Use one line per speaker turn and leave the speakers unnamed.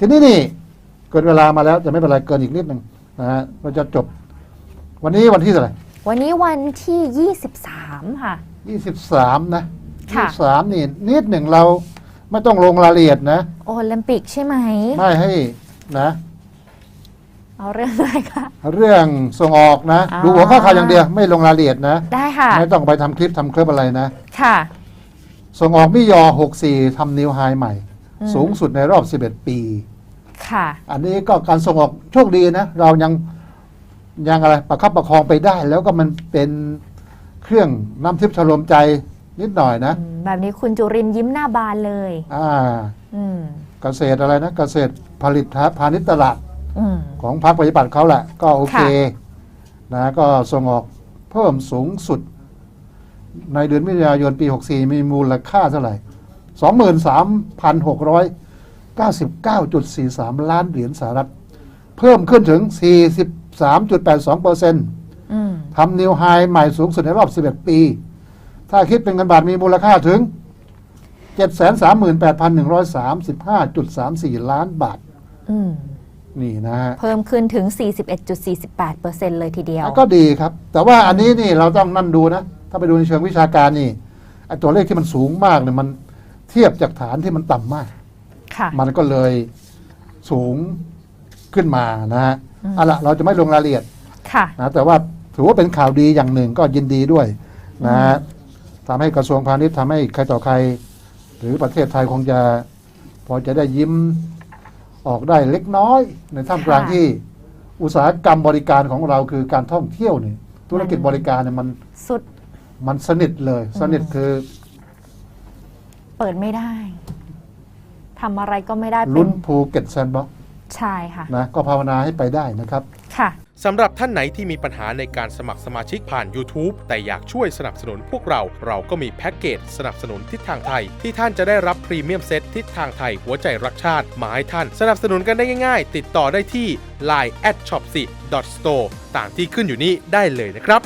ทีนี้นี่เกินเวลามาแล้วจะไม่เป็นไรเกินอีกนิดหนึ่งนะฮะเราจะจบ วันนี้วันที่เท่าไหร่
วันนี้วันที่ 23 ค่ะ
ยี่สิบสามนะยี่
ค่ะ
สิบสามนี่นิดหนึ่งเราไม่ต้องลงรายละเอียดนะ
โอลิมปิกใช่ไหม
ไม่ให้นะ
เอาเรื่องอะไรคะ
เรื่องส่งออกนะ
อ่า
ดูหัวข้อข่าวอย่างเดียวไม่ลงรายละเอียดนะ
ได้ค่ะ
ไม่ต้องไปทำคลิปทำคลิปอะไรนะ
ค่ะ
ส่งออกมิยอ 64ทำนิวไฮใหม่
อืม
สูงสุดในรอบ 11 ปี
ค่ะ
อันนี้ก็การส่งออกโชคดีนะ เรายังยังอะไรประคับประคองไปได้ แล้วก็มันเป็นเครื่องน้ำทิพย์ชโลมใจนิดหน่อยนะ
อืมแบบนี้คุณจุรินทร์ยิ้มหน้าบานเลย
อ่า
อืม
เกษตรอะไรนะ เกษตรผลิตพาณิชย์ตลาด
อืม
ของพรรคประชาธิปัตย์เขาแหละ ก็โอเค
ค่
นะ ก็ส่งออกเพิ่มสูงสุด ในเดือนมิถุนายนปี 64 มีมูลค่าเท่าไหร่ 23,699.43 ล้านเหรียญสหรัฐ เพิ่มขึ้นถึง 43.82เปอร์เซ็นต์
อืม
ทำนิวไฮใหม่สูงสุดในรอบ 11 ปี ถ้าคิดเป็นเงินบาทมีมูลค่าถึง 738,135.34 ล้านบาท
อืม
นี่นะฮะ
เพิ่มขึ้นถึง 41.48%เลยทีเดียว
ก็ดีครับ แต่ว่าอันนี้นี่เราต้องนั่นดูนะ ถ้าไปดูในเชิงวิชาการนี่ไอ้ตัวเลขที่มันสูงมากเนี่ยมัน เทียบจากฐานที่มันต่ำมาก
ค่ะ
มันก็เลยสูงขึ้นมานะฮะ
อืม
เอาละเราจะไม่ลงรายละเอียด
ค่ะ
นะแต่ว่าถือว่าเป็นข่าวดีอย่างหนึ่งก็ยินดีด้วยนะฮะทำให้กระทรวงพาณิชย์ทำให้ใครต่อใคร หรือประเทศไทยคงจะ พอจะได้ยิ้มออกได้เล็กน้อย ในท่ามกลาง
ค่ะ
ที่อุตสาหกรรมบริการของเราคือการท่องเที่ยวนี่ธุรกิจบริการเนี่ยมัน
สุด
มันสนิทเลย สนิทคือ
เปิดไม่ได้ทำอะไรก็ไม่ได้เป็
ลุ้
น
นภูเก็ตแซนด์บ็อกซ์
ใช่ค่ะ
นะก็ภาวนาให้ไปได้นะครับ
ค่ะ
สำหรับท่านไหนที่มีปัญหาในการสมัครสมาชิกผ่าน YouTube แต่อยากช่วยสนับสนุนพวกเรา เราก็มีแพ็กเกจสนับสนุนทิศทางไทย ที่ท่านจะได้รับพรีเมียมเซตทิศทางไทยหัวใจรักชาติ มาให้ท่าน สนับสนุนกันได้ง่ายๆ ติดต่อได้ที่ line at shop 4 store ตามที่ขึ้นอยู่นี้ได้เลยนะครับ